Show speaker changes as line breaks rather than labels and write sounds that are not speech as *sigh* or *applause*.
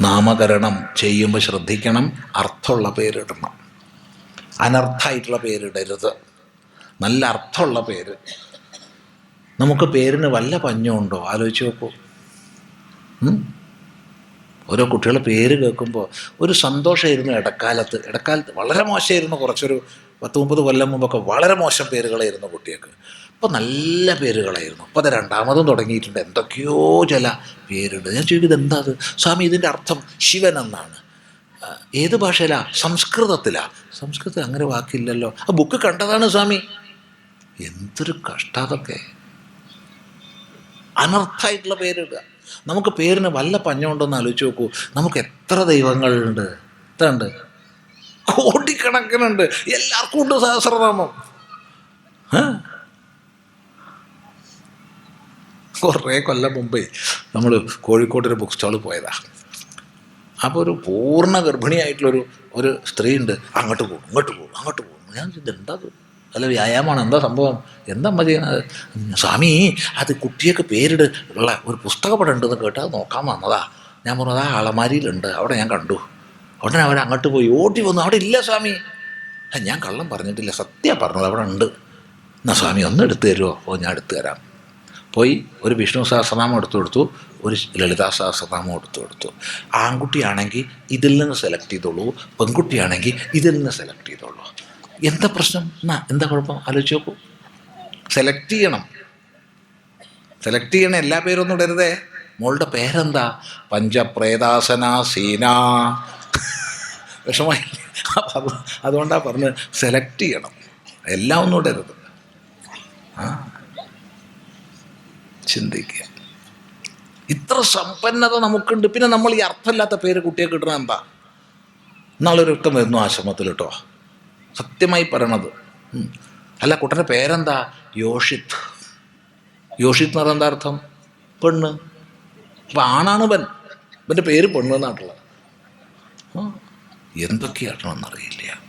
നാമകരണം ചെയ്യുമ്പോൾ ശ്രദ്ധിക്കണം അർത്ഥമുള്ള പേരിടണം. അനർത്ഥമായിട്ടുള്ള പേരിടരുത്. നല്ല അർത്ഥമുള്ള പേര്. നമുക്ക് പേരിന് വല്ല പഞ്ഞമുണ്ടോ ആലോചിച്ച് നോക്കൂ? ഓരോ കുട്ടികളുടെ പേര് കേൾക്കുമ്പോൾ ഒരു സന്തോഷമായിരുന്നു ഇടക്കാലത്ത്. ഇടക്കാലത്ത് വളരെ മോശമായിരുന്നു കുറച്ചൊരു പത്ത് മുപ്പത് കൊല്ലം മുമ്പൊക്കെ വളരെ മോശം പേരുകളായിരുന്നു കുട്ടികൾക്ക്. അപ്പോൾ നല്ല പേരുകളായിരുന്നു. അപ്പോൾ അത് രണ്ടാമതും തുടങ്ങിയിട്ടുണ്ട്. എന്തൊക്കെയോ ചില പേരുണ്ട്. ഞാൻ ചോദിക്കുന്നത് എന്താ അത്? സ്വാമി ഇതിന്റെ അർത്ഥം ശിവൻ എന്നാണ്. ഏത് ഭാഷയിലാണ് സംസ്കൃതത്തിലാ. സംസ്കൃതത്തിൽ അങ്ങനെ വാക്കില്ലല്ലോ. ആ ബുക്ക് കണ്ടതാണ് സ്വാമി. എന്തൊരു കഷ്ടാതൊക്കെ. അനർത്ഥമായിട്ടുള്ള പേരിടുക നമുക്ക് പേരിന് വല്ല പഞ്ഞമുണ്ടെന്ന് ആലോചിച്ച് നോക്കൂ. നമുക്ക് എത്ര ദൈവങ്ങളുണ്ട്. എത്ര ഉണ്ട്? കോടിക്കണക്കിനുണ്ട്. എല്ലാവർക്കും ഉണ്ട് സഹസ്രനാമം? കുറേ കൊല്ലം മുമ്പേ നമ്മൾ കോഴിക്കോട്ടൊരു ബുക്ക് സ്റ്റാളിൽ പോയതാ. അപ്പോൾ ഒരു പൂർണ ഗർഭിണിയായിട്ടുള്ളൊരു ഒരു സ്ത്രീ ഉണ്ട് അങ്ങോട്ട് പോകും ഇങ്ങോട്ട് പോകും അങ്ങോട്ട് പോകും. ഞാൻ ഇത്? എന്താ അല്ല വ്യായാമമാണ്? എന്താ സംഭവം? എന്താ അമ്മ ചെയ്യുന്നത്? സ്വാമി അത് കുട്ടിയൊക്കെ പേരിട് ഉള്ള ഒരു പുസ്തകപ്പടം ഉണ്ടെന്ന് കേട്ടാൽ നോക്കാൻ വന്നതാ. ഞാൻ പറഞ്ഞത് ആ അളമാരിയിലുണ്ട് അവിടെ ഞാൻ കണ്ടു. ഉടനെ അവൻ അങ്ങോട്ട് പോയി. ഓടി വന്നു. അവിടെ ഇല്ല സ്വാമി. "ആ, ഞാൻ കള്ളം പറഞ്ഞിട്ടില്ല. സത്യ പറഞ്ഞത് അവിടെ ഉണ്ട്. എന്നാ സ്വാമി ഒന്ന് എടുത്തു തരുമോ ഓ ഞാൻ എടുത്തു തരാം. പോയി ഒരു വിഷ്ണു സഹസ്രനാമം എടുത്തു കൊടുത്തു. ഒരു ലളിതാ സഹസ്രനാമം എടുത്തു കൊടുത്തു. ആൺകുട്ടിയാണെങ്കിൽ ഇതിൽ നിന്ന് സെലക്ട് ചെയ്തോളൂ. പെൺകുട്ടിയാണെങ്കിൽ ഇതിൽ നിന്ന് സെലക്ട് ചെയ്തോളൂ. എന്താ പ്രശ്നം? എന്നാ എന്താ കുഴപ്പം? ആലോചിച്ച് നോക്കൂ. സെലക്ട് ചെയ്യണം. സെലക്ട് ചെയ്യണ എല്ലാ പേരൊന്നും ഇടരുതേ. മോളുടെ പേരെന്താ? പഞ്ചപ്രേതാസന സീന *laughs* വിഷമായി അപ്പം അത് അതുകൊണ്ടാണ് പറഞ്ഞ് സെലക്ട് ചെയ്യണം. എല്ലാം ഒന്നും ഇടരുത്. ചിന്തിക്കുക. ഇത്ര സമ്പന്നത നമുക്കുണ്ട്. പിന്നെ നമ്മൾ ഈ അർത്ഥമില്ലാത്ത പേര് കുട്ടിയെ കിട്ടണ എന്താ? നാളൊരു ഇഷ്ടം വരുന്നു ആശ്രമത്തിൽ കേട്ടോ സത്യമായി പറയണത്. അല്ല കുട്ടന്റെ പേരെന്താ? യോഷിത്ത്. യോഷിത്ത് എന്ന് പറഞ്ഞാൽ എന്താ അർത്ഥം? പെണ്ണ്. അപ്പം ആണാണ് പെൺ ഇവന്റെ പേര് പെണ്ണ് എന്നാട്ടുള്ളത് ആ. എന്തൊക്കെയാണെന്നറിയില്ല.